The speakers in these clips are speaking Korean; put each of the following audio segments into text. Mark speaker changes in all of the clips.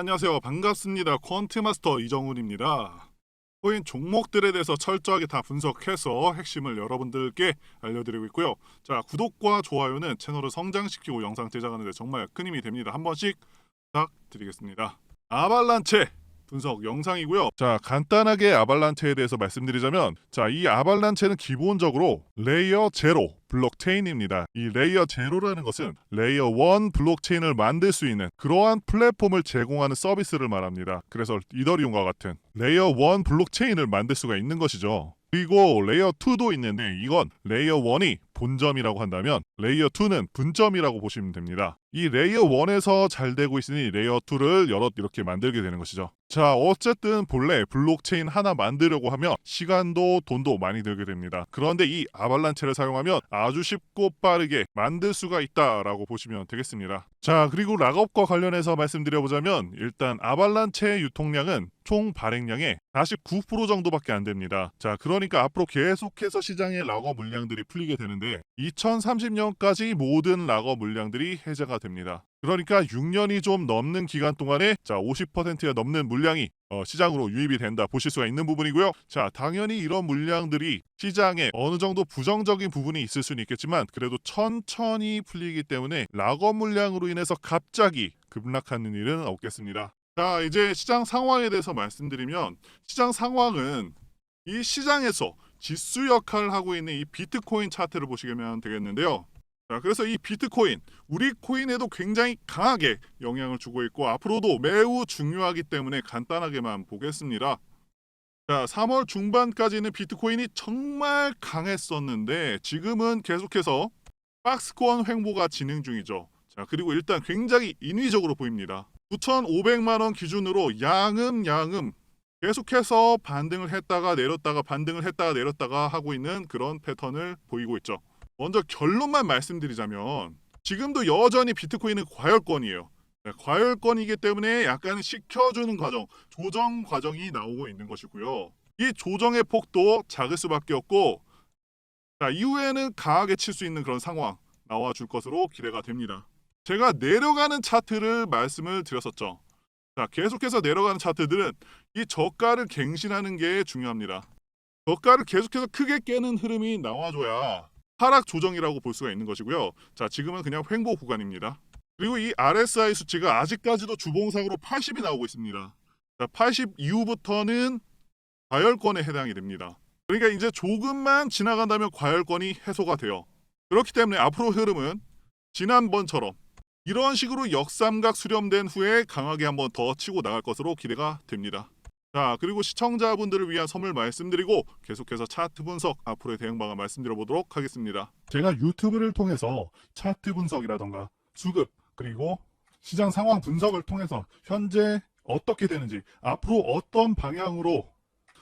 Speaker 1: 안녕하세요. 반갑습니다. 퀀트 마스터 이정훈입니다. 코인 종목들에 대해서 철저하게 다 분석해서 핵심을 여러분들께 알려드리고 있고요. 자, 구독과 좋아요는 채널을 성장시키고 영상 제작하는 데 정말 큰 힘이 됩니다. 한 번씩 부탁드리겠습니다. 아발란체 분석 영상이고요. 자, 간단하게 아발란체에 대해서 말씀드리자면 자, 이 아발란체는 기본적으로 레이어 제로 블록체인입니다. 이 레이어 제로라는 것은 레이어 1 블록체인을 만들 수 있는 그러한 플랫폼을 제공하는 서비스를 말합니다. 그래서 이더리움과 같은 레이어 1 블록체인을 만들 수가 있는 것이죠. 그리고 레이어 2도 있는데 이건 레이어 1이 본점이라고 한다면 레이어 2는 분점이라고 보시면 됩니다. 이 레이어 1에서 잘 되고 있으니 레이어 2를 여러 이렇게 만들게 되는 것이죠. 자, 어쨌든 본래 블록체인 하나 만들려고 하면 시간도 돈도 많이 들게 됩니다. 그런데 이 아발란체를 사용하면 아주 쉽고 빠르게 만들 수가 있다라고 보시면 되겠습니다. 자, 그리고 락업과 관련해서 말씀드려보자면 일단 아발란체의 유통량은 총 발행량의 49% 정도밖에 안 됩니다. 자, 그러니까 앞으로 계속해서 시장에 락업 물량들이 풀리게 되는데 2030년까지 모든 락업 물량들이 해제가 됩니다. 그러니까 6년이 좀 넘는 기간 동안에 자 50%가 넘는 물량이 어, 시장으로 유입이 된다 보실 수가 있는 부분이고요. 자 당연히 이런 물량들이 시장에 어느 정도 부정적인 부분이 있을 수는 있겠지만 그래도 천천히 풀리기 때문에 락업 물량으로 인해서 갑자기 급락하는 일은 없겠습니다. 자 이제 시장 상황에 대해서 말씀드리면 시장 상황은 이 시장에서 지수 역할을 하고 있는 이 비트코인 차트를 보시면 되겠는데요. 자, 그래서 이 비트코인, 우리 코인에도 굉장히 강하게 영향을 주고 있고 앞으로도 매우 중요하기 때문에 간단하게만 보겠습니다. 자, 3월 중반까지는 비트코인이 정말 강했었는데 지금은 계속해서 박스권 횡보가 진행 중이죠. 자, 그리고 일단 굉장히 인위적으로 보입니다. 9,500만 원 기준으로 양음 양음 계속해서 반등을 했다가 내렸다가 반등을 했다가 내렸다가 하고 있는 그런 패턴을 보이고 있죠. 먼저 결론만 말씀드리자면 지금도 여전히 비트코인은 과열권이에요. 네, 과열권이기 때문에 약간 식혀주는 과정, 조정 과정이 나오고 있는 것이고요. 이 조정의 폭도 작을 수밖에 없고 자, 이후에는 강하게 칠 수 있는 그런 상황 나와 줄 것으로 기대가 됩니다. 제가 내려가는 차트를 말씀을 드렸었죠. 자, 계속해서 내려가는 차트들은 이 저가를 갱신하는 게 중요합니다. 저가를 계속해서 크게 깨는 흐름이 나와줘야 하락 조정이라고 볼 수가 있는 것이고요. 자, 지금은 그냥 횡보 구간입니다. 그리고 이 RSI 수치가 아직까지도 주봉상으로 80이 나오고 있습니다. 자, 80 이후부터는 과열권에 해당이 됩니다. 그러니까 이제 조금만 지나간다면 과열권이 해소가 돼요. 그렇기 때문에 앞으로 흐름은 지난번처럼 이런 식으로 역삼각 수렴된 후에 강하게 한번 더 치고 나갈 것으로 기대가 됩니다. 자, 그리고 시청자분들을 위한 선물 말씀드리고 계속해서 차트 분석 앞으로의 대응 방안 말씀드려 보도록 하겠습니다. 제가 유튜브를 통해서 차트 분석이라던가 수급 그리고 시장 상황 분석을 통해서 현재 어떻게 되는지 앞으로 어떤 방향으로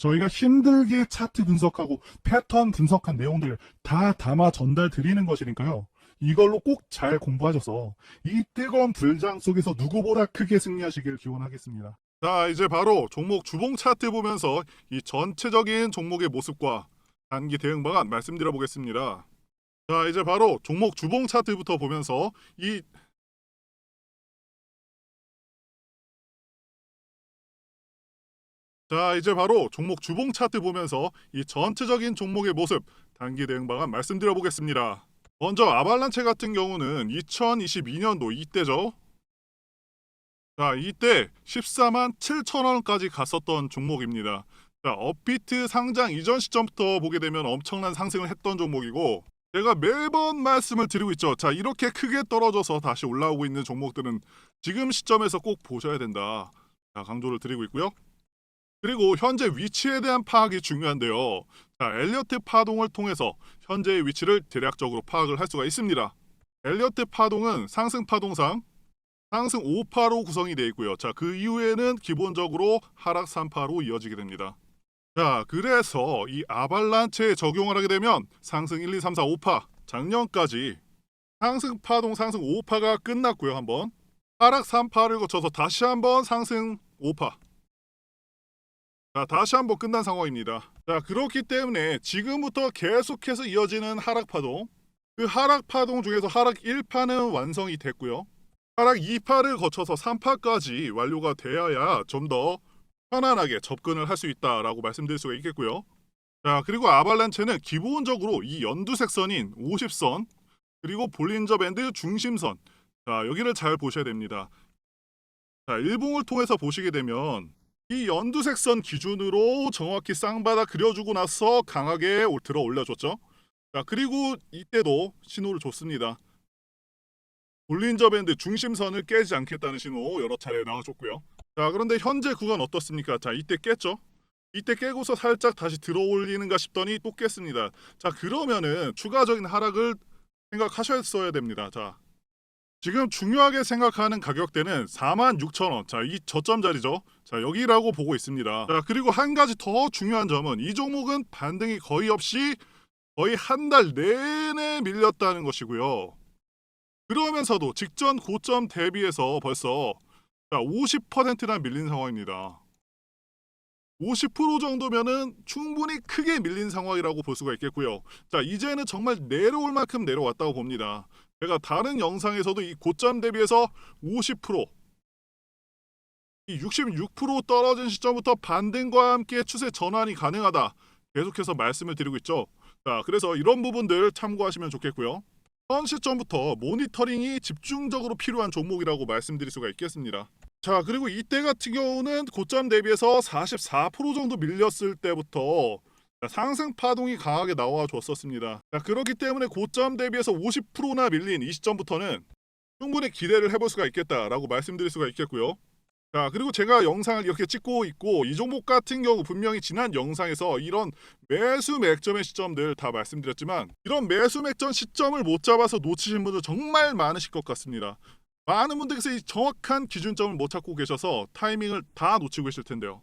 Speaker 1: 저희가 힘들게 차트 분석하고 패턴 분석한 내용들 다 담아 전달 드리는 것이니까요. 이걸로 꼭 잘 공부하셔서 이 뜨거운 불장 속에서 누구보다 크게 승리하시길 기원하겠습니다. 자, 이제 바로 종목 주봉 차트 보면서 이 전체적인 종목의 모습과 단기 대응 방안 말씀드려 보겠습니다. 자, 이제 바로 종목 주봉 차트부터 보면서 이 자, 이제 바로 종목 주봉 차트 보면서 이 전체적인 종목의 모습, 단기 대응 방안 말씀드려 보겠습니다. 먼저 아발란체 같은 경우는 2022년도 이때죠. 자, 이때 14만 7천 원까지 갔었던 종목입니다. 자, 업비트 상장 이전 시점부터 보게 되면 엄청난 상승을 했던 종목이고 제가 매번 말씀을 드리고 있죠. 자, 이렇게 크게 떨어져서 다시 올라오고 있는 종목들은 지금 시점에서 꼭 보셔야 된다. 자, 강조를 드리고 있고요. 그리고 현재 위치에 대한 파악이 중요한데요. 자, 엘리어트 파동을 통해서 현재의 위치를 대략적으로 파악을 할 수가 있습니다. 엘리어트 파동은 상승 파동상 상승 5파로 구성이 되어 있고요. 자, 그 이후에는 기본적으로 하락 3파로 이어지게 됩니다. 자, 그래서 이 아발란체에 적용을 하게 되면 상승 1, 2, 3, 4, 5파 작년까지 상승 파동 상승 5파가 끝났고요. 한번 하락 3파를 거쳐서 다시 한번 상승 5파 자, 다시 한번 끝난 상황입니다. 자, 그렇기 때문에 지금부터 계속해서 이어지는 하락 파동. 그 하락 파동 중에서 하락 1파는 완성이 됐고요. 하락 2파를 거쳐서 3파까지 완료가 되어야 좀 더 편안하게 접근을 할 수 있다라고 말씀드릴 수가 있겠고요. 자, 그리고 아발란체는 기본적으로 이 연두색 선인 50선 그리고 볼린저 밴드 중심선 자, 여기를 잘 보셔야 됩니다. 자, 일봉을 통해서 보시게 되면 이 연두색 선 기준으로 정확히 쌍바닥 그려주고 나서 강하게 올- 들어 올려줬죠. 자 그리고 이때도 신호를 줬습니다. 볼린저 밴드 중심선을 깨지 않겠다는 신호 여러 차례 나와줬고요. 자 그런데 현재 구간 어떻습니까? 자 이때 깼죠. 이때 깨고서 살짝 다시 들어 올리는가 싶더니 또 깼습니다. 자 그러면은 추가적인 하락을 생각하셨어야 됩니다. 자 지금 중요하게 생각하는 가격대는 46,000원. 자, 이 저점 자리죠. 자, 여기라고 보고 있습니다. 자, 그리고 한 가지 더 중요한 점은 이 종목은 반등이 거의 없이 거의 한 달 내내 밀렸다는 것이고요. 그러면서도 직전 고점 대비해서 벌써 자, 50%나 밀린 상황입니다. 50% 정도면은 충분히 크게 밀린 상황이라고 볼 수가 있겠고요. 자, 이제는 정말 내려올 만큼 내려왔다고 봅니다. 제가 다른 영상에서도 이 고점 대비해서 50%, 이66% 떨어진 시점부터 반등과 함께 추세 전환이 가능하다. 계속해서 말씀을 드리고 있죠. 자, 그래서 이런 부분들 참고하시면 좋겠고요. 현 시점부터 모니터링이 집중적으로 필요한 종목이라고 말씀드릴 수가 있겠습니다. 자, 그리고 이때 같은 경우는 고점 대비해서 44% 정도 밀렸을 때부터 자, 상승 파동이 강하게 나와 줬었습니다. 자, 그렇기 때문에 고점 대비해서 50%나 밀린 이 시점부터는 충분히 기대를 해볼 수가 있겠다라고 말씀드릴 수가 있겠고요. 자, 그리고 제가 영상을 이렇게 찍고 있고 이 종목 같은 경우 분명히 지난 영상에서 이런 매수 맥점의 시점들 다 말씀드렸지만 이런 매수 맥점 시점을 못 잡아서 놓치신 분들 정말 많으실 것 같습니다. 많은 분들께서 이 정확한 기준점을 못 찾고 계셔서 타이밍을 다 놓치고 계실 텐데요.